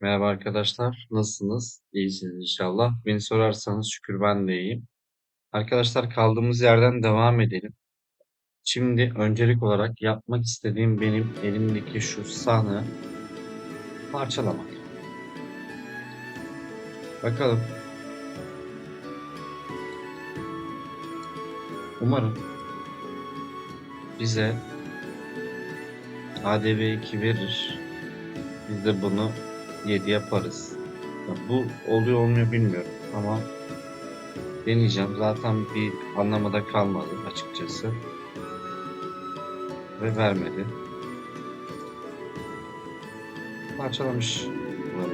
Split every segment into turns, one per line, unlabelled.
Merhaba arkadaşlar, nasılsınız? İyisiniz inşallah. Beni sorarsanız şükür ben de iyiyim. Arkadaşlar kaldığımız yerden devam edelim. Şimdi öncelik olarak yapmak istediğim benim elimdeki şu sahanı parçalamak. Bakalım. Umarım bize ADV 2 verir. Biz de bunu 7 yaparız. Ya bu oluyor olmuyor bilmiyorum ama deneyeceğim. Zaten bir anlamada kalmadı açıkçası. Ve vermedi. Parçalamış bunları.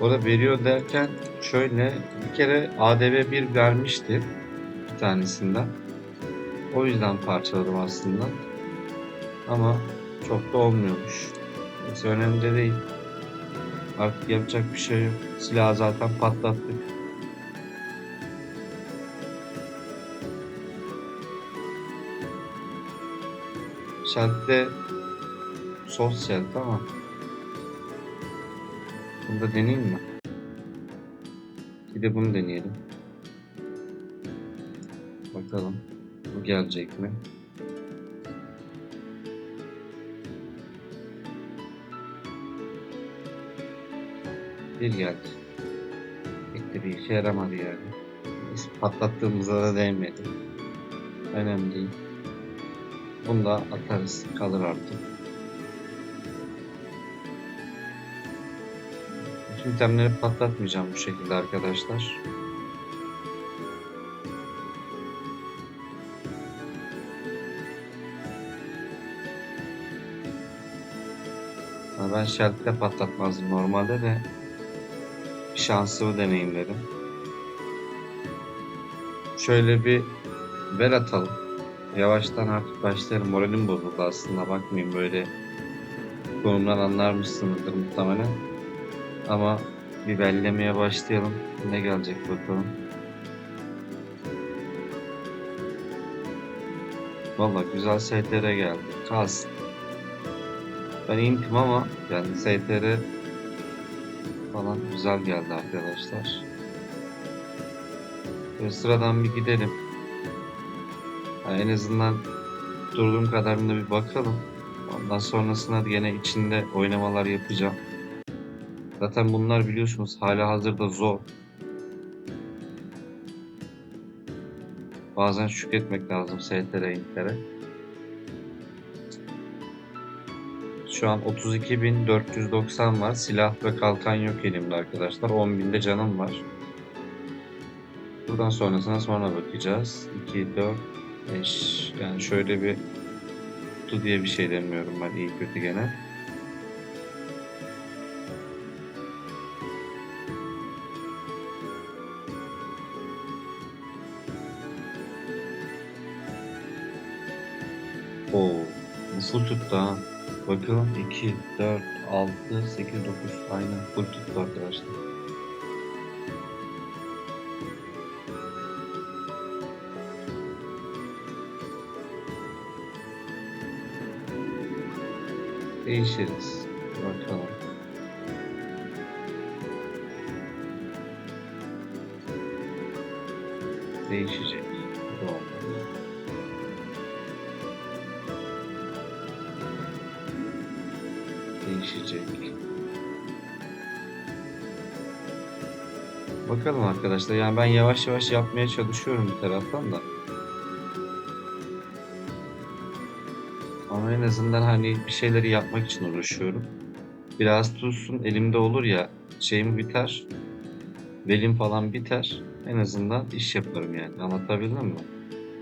Orada veriyor derken şöyle bir kere ADV 1 vermişti bir tanesinden. O yüzden parçaladım aslında. Ama çok da olmuyormuş. Neyse önemli de değil. Artık yapacak bir şey yok. Silahı zaten patlattık. Şeltte sos şelt ama bunu da deneyeyim mi? Bir de bunu deneyelim. Bakalım bu gelecek mi? Bir geldi. Pek de bir işe yaramadı yani. Biz patlattığımıza da değmedi. Önemli değil. Bunu da atarız. Kalır artık. Bütün patlatmayacağım bu şekilde arkadaşlar. Ben Shelby'de patlatmazdım normalde de şansımı deneyeyim dedim. Şöyle bir ver atalım. Yavaştan artık başlayalım. Moralim bozuldu aslında. Bakmayın böyle konumdan anlarmışsınızdır muhtemelen. Ama bir bellemeye başlayalım. Ne gelecek bakalım. Valla güzel STR geldi. Kalsın. Ben intim ama yani STR falan güzel geldi arkadaşlar. Böyle sıradan bir gidelim. Yani en azından durduğum kadarına bir bakalım. Ondan sonrasında da yine içinde oynamalar yapacağım. Zaten bunlar biliyorsunuz hala hazırda zor. Bazen şükretmek lazım STR intlere. Şu an 32.490 var. Silah ve kalkan yok elimde arkadaşlar. 10.000'de canım var. Buradan sonrasına sonra bakacağız. 2, 4, 5. Yani şöyle bir kutu diye bir şey demiyorum ben iyi kötü gene. Oo, bu tuttu ha. Bakalım 2, 4, 6, 8, 9 aynen full tuttu arkadaşlar. Değişiriz. Bakalım. Değişecek. Değişecek. Bakalım arkadaşlar. Yani ben yavaş yavaş yapmaya çalışıyorum bir taraftan da. Ama en azından hani bir şeyleri yapmak için uğraşıyorum. Biraz tutsun elimde olur ya şeyim biter. Belim falan biter. En azından iş yaparım yani. Anlatabildim mi?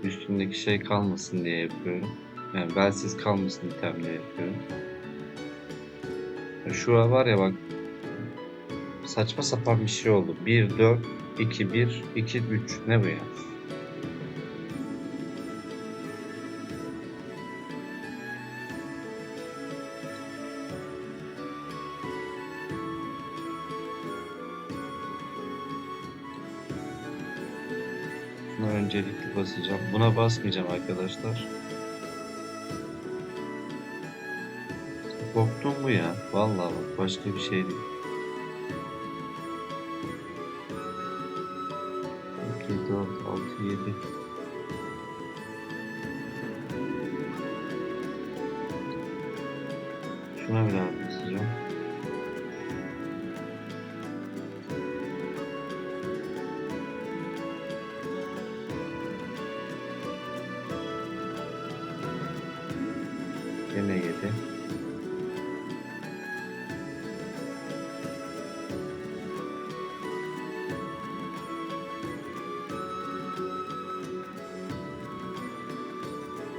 Üstümdeki şey kalmasın diye yapıyorum. Yani belsiz kalmasın diye yapıyorum. Ya Şu an var ya bak saçma sapan bir şey oldu. 1, 4, 2, 1, 2, 3. Ne bu ya? Buna öncelikli basacağım. Buna basmayacağım arkadaşlar. Korktum bu ya. Vallahi bak başka bir şey değil.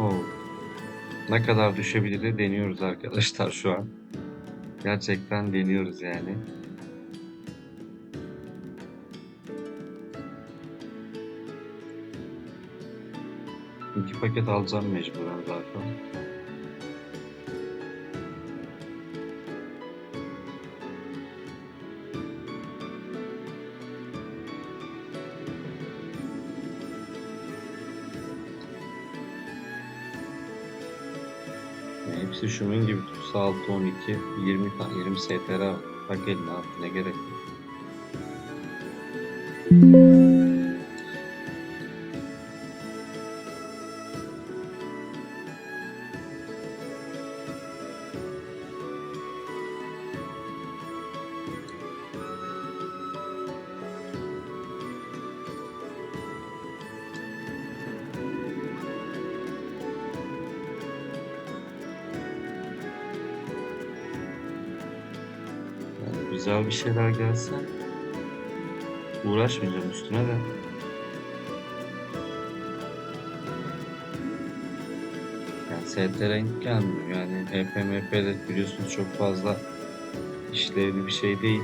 Oo. Ne kadar düşebilir deniyoruz arkadaşlar şu an. Gerçekten deniyoruz yani. İki paket alacağım mecburen zaten. Yani hepsi şunun gibi tutsa 6, 12, 20 tane 20 STR. Bak eline ne gerek yok. Güzel bir şeyler gelse uğraşmayacağım üstüne de. Yani STR gelmiyor. Yani HPMP'de biliyorsunuz çok fazla işlevli bir şey değil.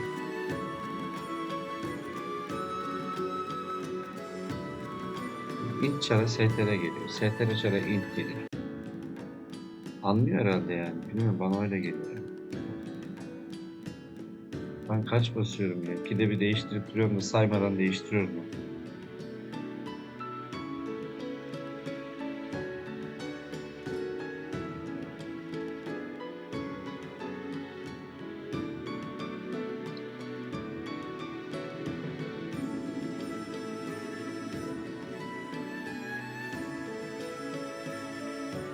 İlk çare STR geliyor. STR çare ilk geliyor. Anlıyor herhalde yani. Bilmiyorum bana öyle geliyor. Ben kaç basıyorum ya? İkide bir değiştirip duruyorum da saymadan değiştiriyorum ya.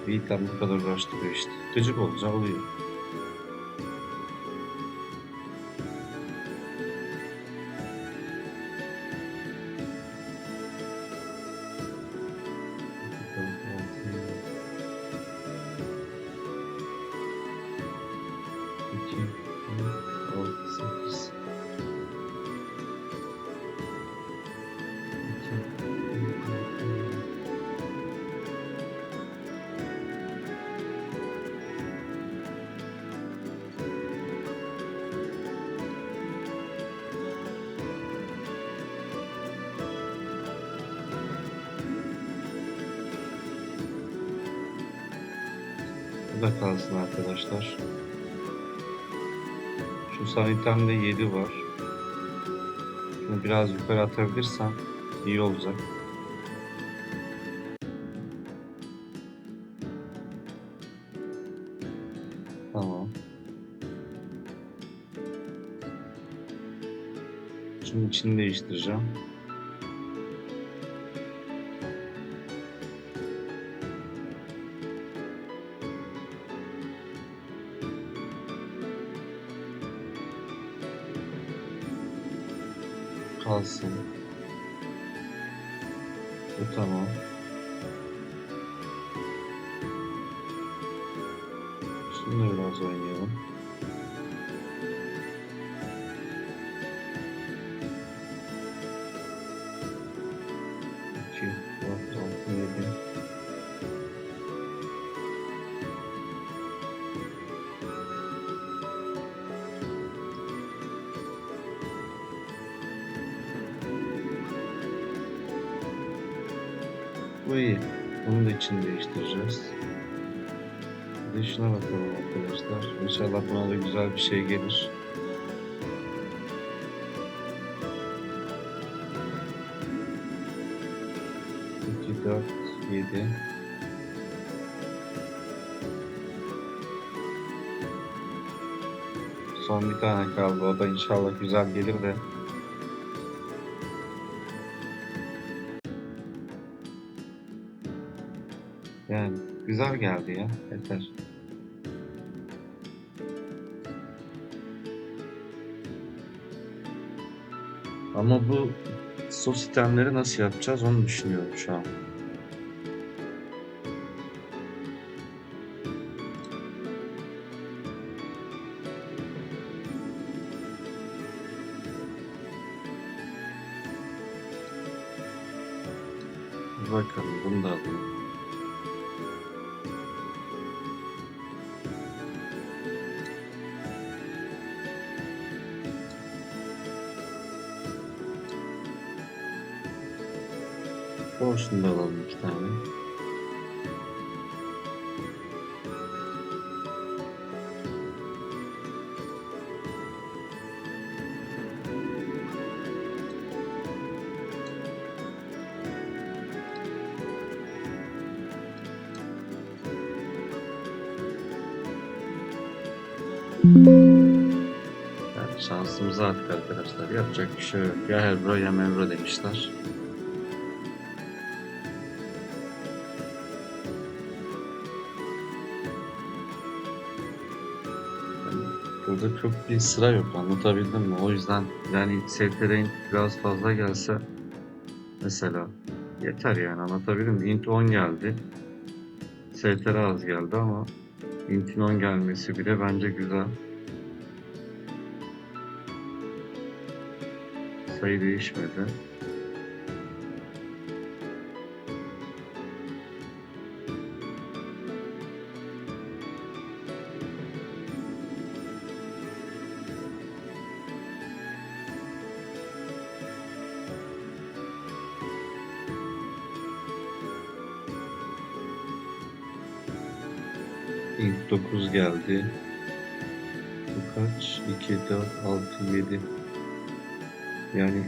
Yiğitler bu kadar uğraştırıyor işte. Gıcık olunca oluyor. Bu da kalsın arkadaşlar. Şu sanitemde 7 var. Şunu biraz yukarı atabilirsem iyi olacak. Tamam. Şunun içini değiştireceğim. Kalsın. Bu tamam. Şununla biraz oynayalım. Bu iyi. Bunu da içini değiştireceğiz. Bir de şuna bakalım arkadaşlar. İnşallah buna da güzel bir şey gelir. İki, dört, yedi. Son bir tane kaldı. O da inşallah güzel gelir de. Güzel geldi ya. Yeter. Ama bu sos sistemleri nasıl yapacağız onu düşünüyorum şu an. Bakalım bunu da alalım. Da alalım iki tane. Yani şansımıza artık arkadaşlar. Yapacak bir şey yok. Ya Hebro ya Mevro demişler. Burada çok bir sıra yok. Anlatabildim mi? O yüzden yani STR'in biraz fazla gelse mesela yeter yani anlatabildim mi? Int 10 geldi. STR az geldi ama Int'in 10 gelmesi bile bence güzel. Sayı değişmedi. İlk 9 geldi. Bu kaç? 2, 4, 6, 7. Yani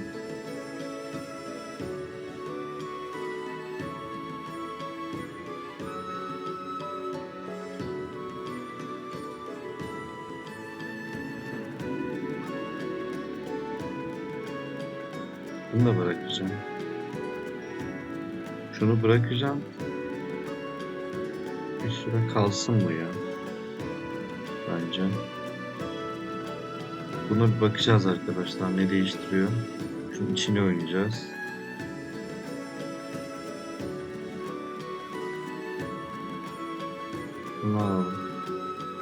Bunu da bırakacağım. Şunu bırakacağım. Süre kalsın bu ya. Bence. Buna bir bakacağız arkadaşlar. Ne değiştiriyor? Şunun içine oynayacağız. Bunu alalım.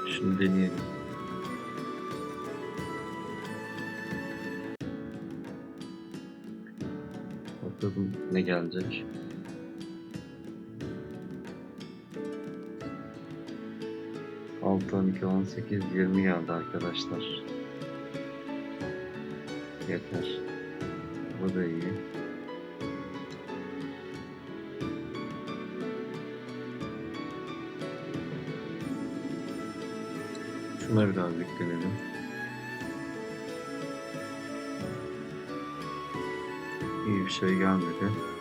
Şunu deneyelim. Bakalım ne gelecek. Altı, on iki, on sekiz, yirmi geldi arkadaşlar. Yeter. Bu da iyi. Şuna biraz yüklenelim. İyi bir şey gelmedi.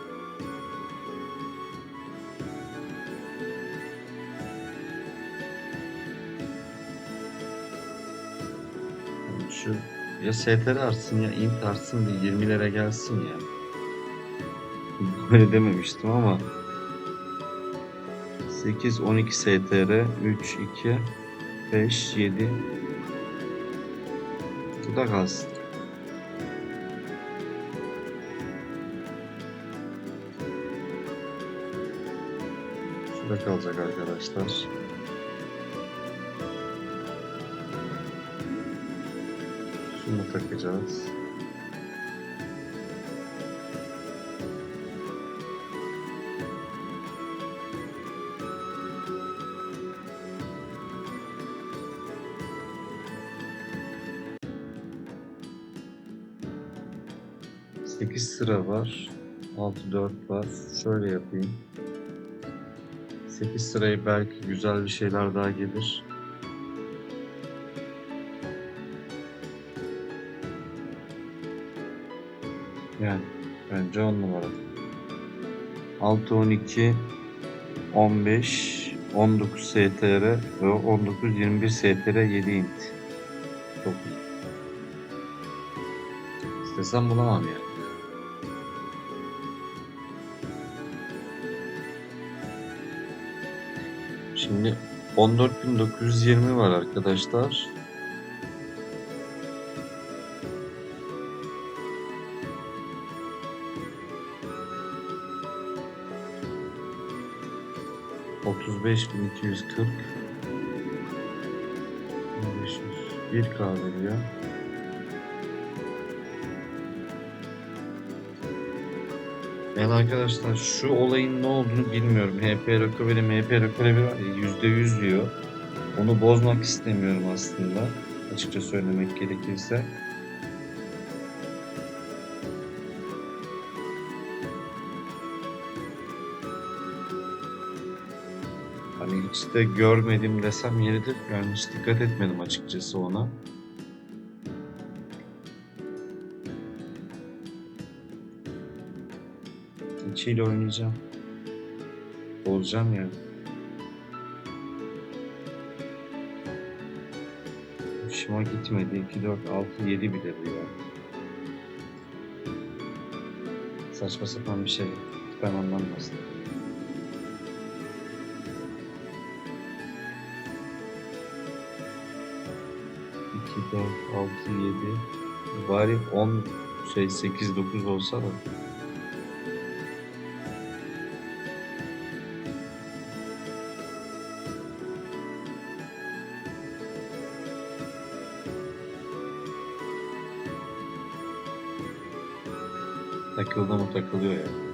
Ya STR artsın ya int artsın bir 20'lere gelsin ya. Böyle dememiştim ama 8 12 STR 3 2 5 7 Bu da kalsın. Şurada kalacak arkadaşlar. Şunu takacağız. Sekiz sıra var. 6 4 var. Şöyle yapayım. 8 sırayı belki güzel bir şeyler daha gelir. Bence 10 numara. 6 12 15 19 STR ve 19 21 STR 7 int. Çok iyi. İstesem bulamam yani. 14.920 var arkadaşlar. Otuz beş bin iki yüz kırk. Bir K veriyor. Yani arkadaşlar şu olayın ne olduğunu bilmiyorum. HP recovery, MP recovery yüzde yüz diyor. Onu bozmak istemiyorum aslında. Açıkça söylemek gerekirse. De görmedim desem yeridir. Yani hiç dikkat etmedim açıkçası ona. İçiyle oynayacağım. Bozacağım yani. Hoşuma gitmedi. 2, 4, 6, 7 bile bu ya. Saçma sapan bir şey. Ben anlamazdım. İki, dört, altı, yedi. Bari 10 şey 8, 9 olsa da. Takıldı mı takılıyor ya.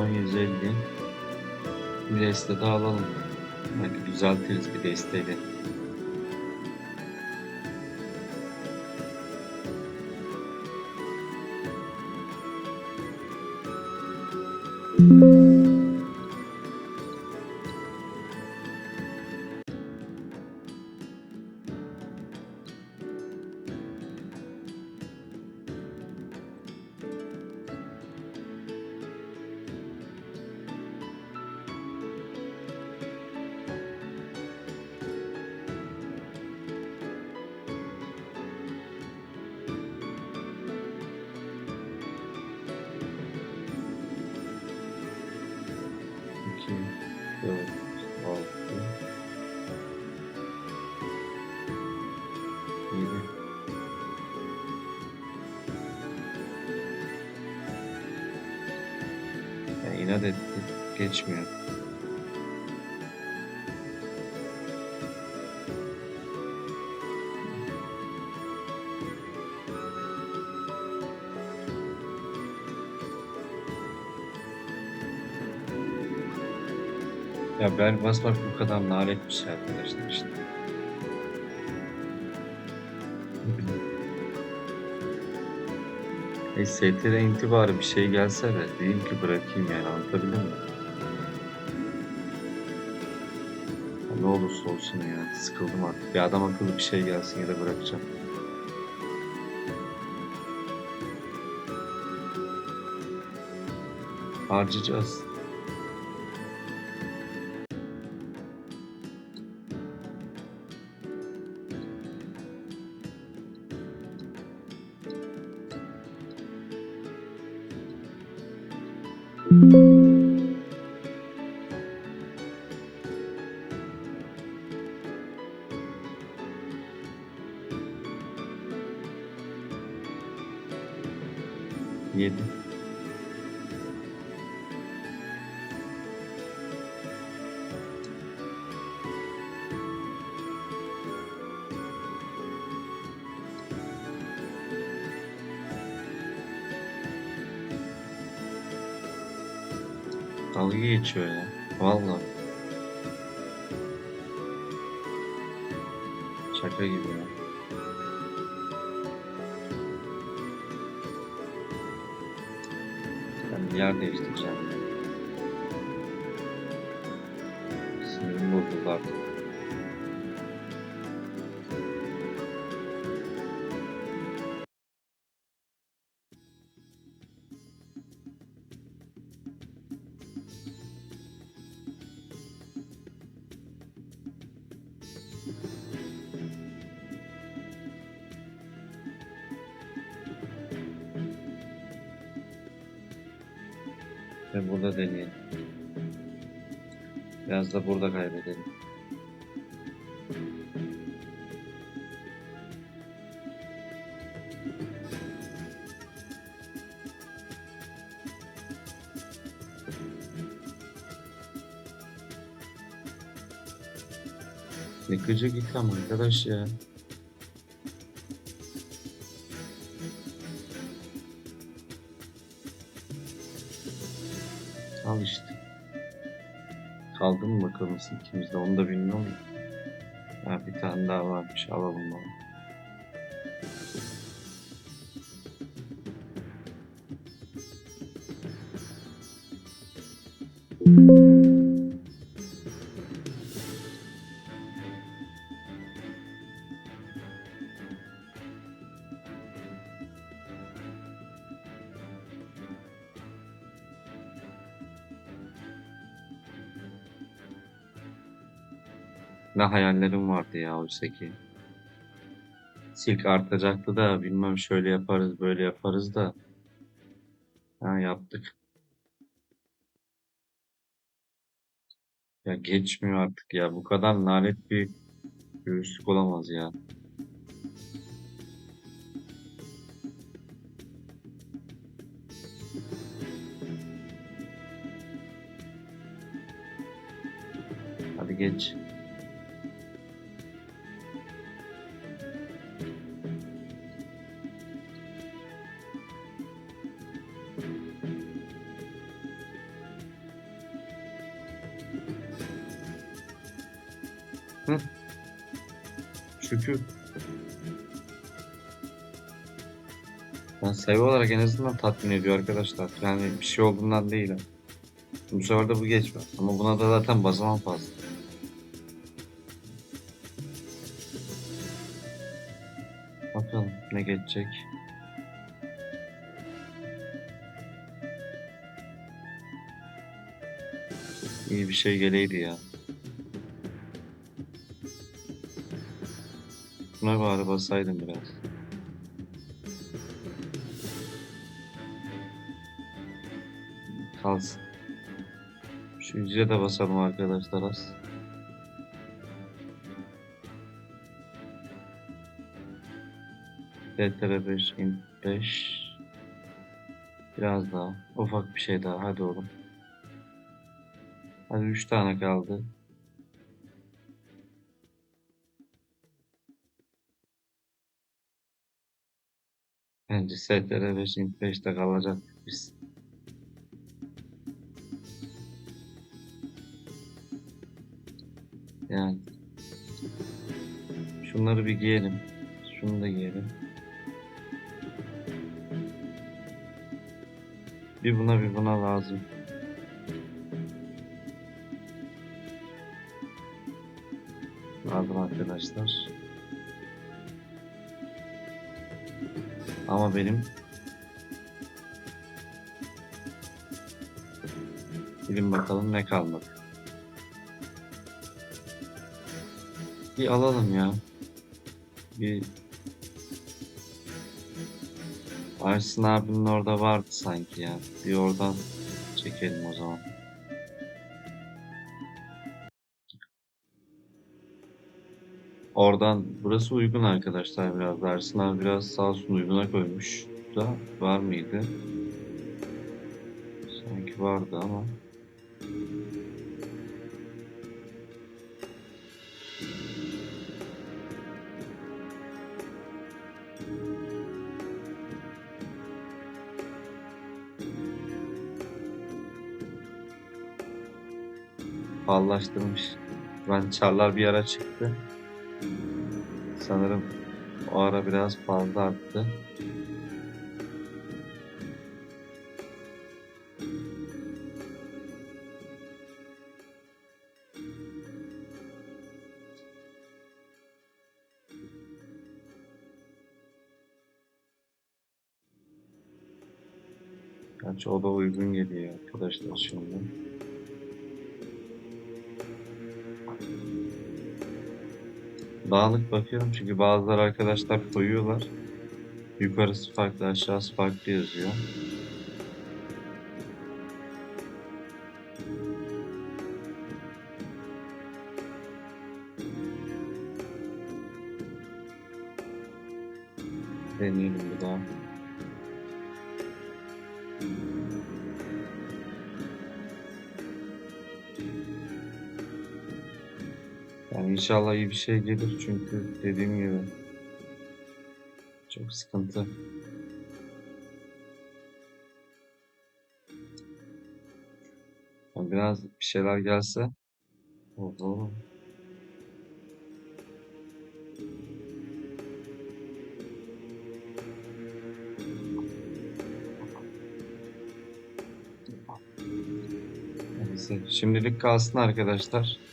Son 150. Bir deste daha alalım. Belki düzeltiriz bir desteyle. 4, 6, 7, yani inat etti. Geçmiyor. Bel basmak bu kadar nalet bir şey arkadaşlar işte. E, STR intibarı bir şey gelse de diyeyim ki bırakayım yani anlatabildim mi? Ya Ne olursa olsun ya sıkıldım artık. Bir adam akıllı bir şey gelsin ya da bırakacağım. Harcayacağız. Geçiyor ya. Vallahi. Şaka gibi ya. Ben bir yer değiştireceğim. Sinirim bozuldu artık. Biraz da burada kaybedelim. Ne gıcık ikram arkadaş ya. Kaldı mı bakalım ikimizde onu da bilmiyorum. Ha, bir tane daha varmış alalım onu. Hayallerim vardı ya oysa ki. Silk artacaktı da bilmem şöyle yaparız böyle yaparız da. Ha yaptık. Ya geçmiyor artık ya. Bu kadar lanet bir göğüslük olamaz ya. Hadi geç. Şükür. Ben sayı olarak en azından tatmin ediyor arkadaşlar. Yani bir şey olduğundan değil. Bu sefer de bu geçmez. Ama buna da zaten basamam fazla. Bakalım ne geçecek. İyi bir şey geleydi ya. Buna bari basaydım biraz. Kalsın. Şu yüzüğe de basalım arkadaşlar az. DTR 5, int 5. Biraz daha. Ufak bir şey daha. Hadi oğlum. Hadi 3 tane kaldı. Bence STR 5, int 5'te kalacak biz. Yani. Şunları bir giyelim. Şunu da giyelim. Bir buna bir buna lazım. Lazım arkadaşlar. Ama benim Bilin bakalım ne kalmadı. Bir alalım ya. Bir Arsın abinin orada vardı sanki ya. Bir oradan çekelim o zaman. Oradan burası uygun arkadaşlar biraz. Ersin biraz sağ olsun uyguna koymuş da var mıydı? Sanki vardı ama. Fallaştırmış. Ben çarlar bir ara çıktı. Sanırım o ara biraz fazla arttı. Gerçi o da uygun geliyor arkadaşlar şimdi. Dağınık bakıyorum çünkü bazıları arkadaşlar koyuyorlar. Yukarısı farklı, aşağısı farklı yazıyor. Deneyelim bir daha. İnşallah iyi bir şey gelir çünkü dediğim gibi çok sıkıntı. Biraz bir şeyler gelse. Oho. Neyse, şimdilik kalsın arkadaşlar.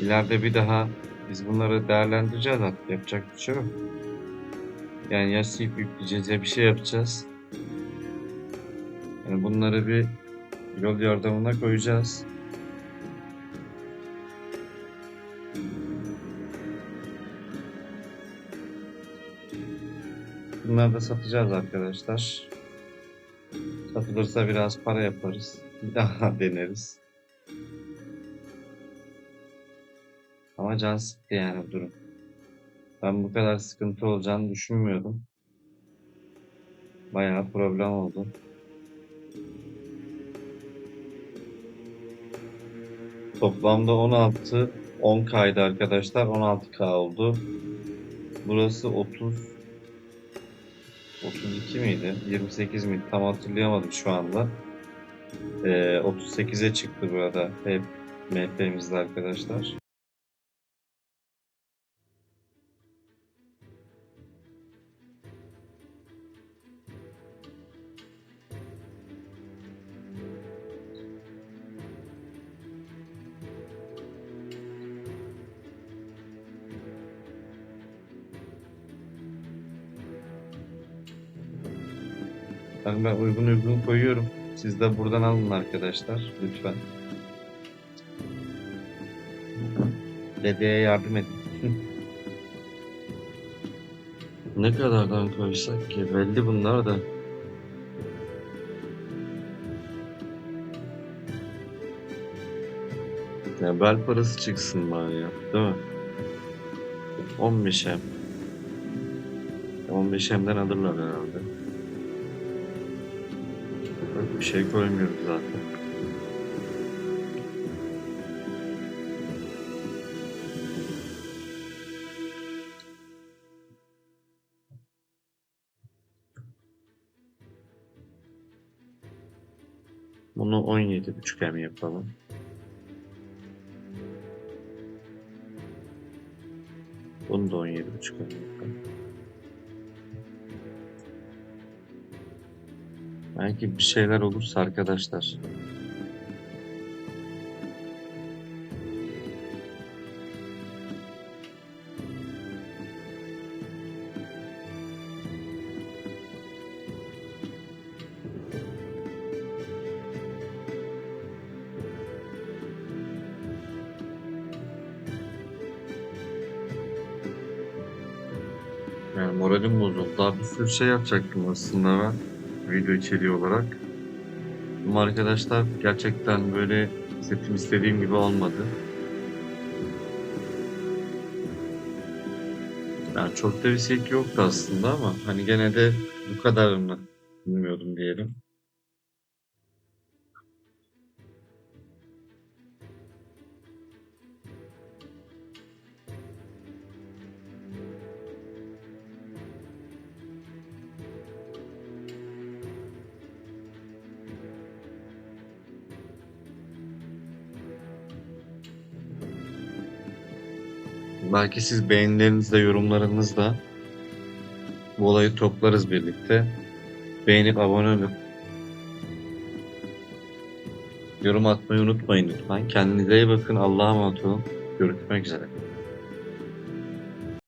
İleride bir daha biz bunları değerlendireceğiz artık. Yapacak bir şey yok. Yani ya silip yükleyeceğiz ya bir şey yapacağız. Yani bunları bir yol yordamına koyacağız. Bunları da satacağız arkadaşlar. Satılırsa biraz para yaparız. Bir daha deneriz. Ama can sıktı yani durum. Ben bu kadar sıkıntı olacağını düşünmüyordum. Bayağı problem oldu. Toplamda 16 10K'ydı arkadaşlar. 16K oldu. Burası 30 32 miydi? 28 miydi? Tam hatırlayamadım şu anda. Ee, 38'e çıktı burada hep MP'mizde arkadaşlar. Ben, uygun uygun koyuyorum. Siz de buradan alın arkadaşlar lütfen. Dedeye yardım edin. ne kadardan koysak ki? Belli bunlar da. Ya bel parası çıksın bari ya. Değil mi? 15 hem. 15 hemden alırlar herhalde. Bir şey koymuyoruz zaten. Bunu 17 buçuk hem yapalım. Bunu da 17 buçuk hem yapalım. Belki bir şeyler olursa arkadaşlar. Yani moralim bozuldu. Daha bir sürü şey yapacaktım aslında ben video içeriği olarak. Ama arkadaşlar gerçekten böyle setim istediğim gibi olmadı. Yani çok da bir şey yoktu aslında ama hani gene de bu kadarını bilmiyordum diyelim. Belki siz beğenilerinizle, yorumlarınızla bu olayı toplarız birlikte. Beğenip abone olup yorum atmayı unutmayın lütfen. Kendinize iyi bakın. Allah'a emanet olun. Görüşmek üzere.